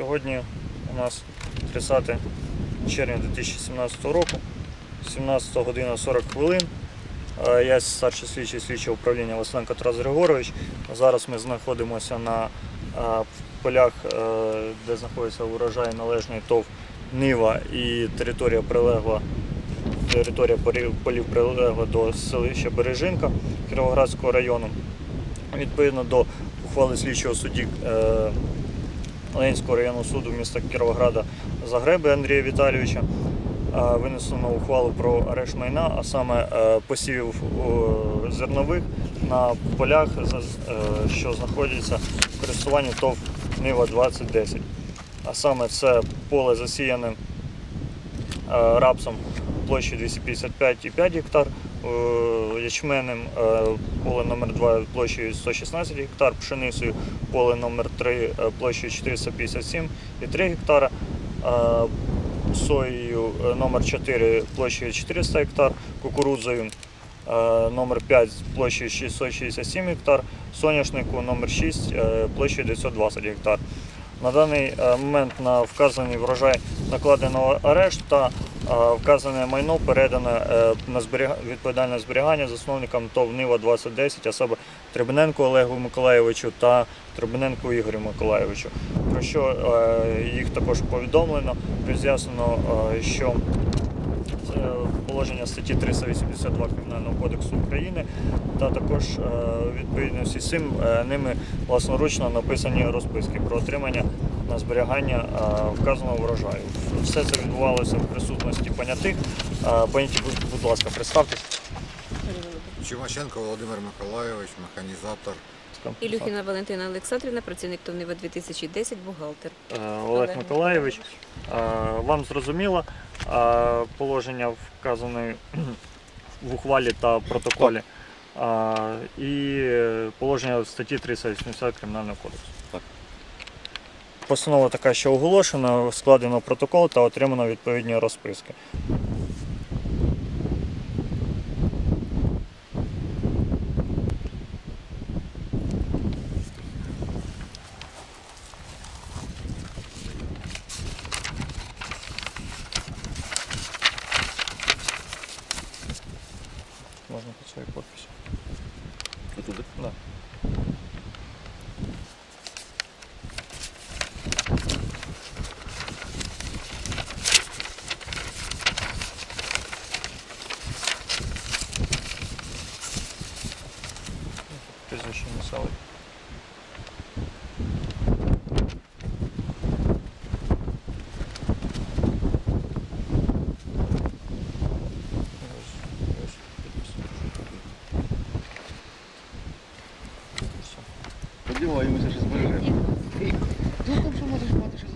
Сьогодні у нас 30 червня 2017 року, 17 година 40 хвилин. Е, Я старший слідчий слідчого управління Василенко Тарас Григорович. Зараз ми знаходимося на е, полях, е, де знаходиться урожай належний ТОВ Нива і територія прилегла. Територія полів прилегла до селища Бережинка Кіровоградського району. Відповідно до ухвали слідчого судді Ленського районного суду міста Кіровограда Загреби Андрія Віталійовича е, винесено ухвалу про арешт майна, а саме е, посівів е, зернових на полях, що знаходяться в користуванні ТОВ Нива 2010. А саме це поле засіяне рапсом площею 255,5 гектар, е, ячменем е, поле номер 2 площею 116 гектар, пшеницею поле номер 3 е, площею 457,3 гектара, е, соєю е, номер 4 площею 400 гектар, кукурудзою е, номер 5 площею 667 гектар, соняшнику номер 6 е, площею 920 гектар. На даний е, момент на вказаний врожай накладено арешт та вказане майно передано е, на відповідальне зберігання засновникам ТОВ Нива 2010, а саме Трибиненку Олегу Миколаєвичу та Трибиненку Ігорю Миколаєвичу. Про що е, їх також повідомлено, роз'яснено, е, що положення статті 382 Кримінального кодексу України, та також відповідності з цим ними власноручно написані розписки про отримання на зберігання е, вказаного врожаю. Все це відбувалося в присутності понятих. Е, Поняті, будь, ласка, представтесь. Чумаченко Володимир Миколайович, механізатор. Ілюхіна Валентина Олександрівна, працівник ТОВНИВА 2010, бухгалтер. Е, Олег Миколаєвич. Вам зрозуміло положення вказаної в ухвалі та протоколі і положення статті 380 Кримінального кодексу. Так. Постанова така, що оголошена, складено протокол та отримано відповідні розписки. Можна під своєю підписю. Отуди? Да. Прізвище Місалий. Ось, ось підпис. Все. Подіваємося, що збережемо. Ну там що можеш мати, що